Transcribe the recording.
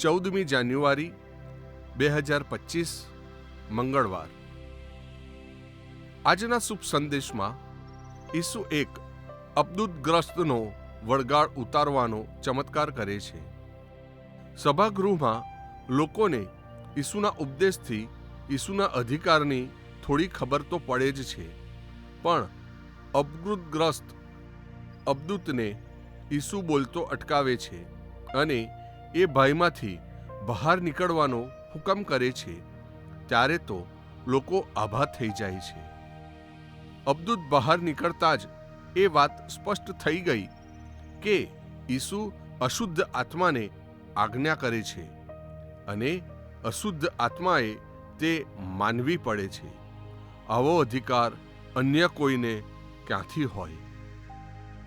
ચૌદમી જાન્યુઆરી, બે હજાર પચીસ, મંગળવાર. આજના શુભ સંદેશમાં ઈસુ એક અબ્દુતગ્રસ્તનો વળગાળ ઉતારવાનો ચમત્કાર કરે છે. સભાગૃહમાં લોકોને ઈસુના ઉપદેશથી ઈસુના અધિકારની થોડી ખબર તો પડે જ છે. પણ અપગૃતગ્રસ્ત અબદૂતને ઈસુ બોલતો અટકાવે છે અને એ ભયમાંથી બહાર નીકળવાનો હુકમ કરે છે, ત્યારે તો લોકો આભા થઈ જાય છે. અબદૂત બહાર નીકળતા જ એ વાત સ્પષ્ટ થઈ ગઈ કે ઈસુ અશુદ્ધ આત્માને આજ્ઞા કરે છે અને અશુદ્ધ આત્માએ તે માનવી પડે છે. આવો અધિકાર અન્ય કોઈને ક્યાંથી હોય?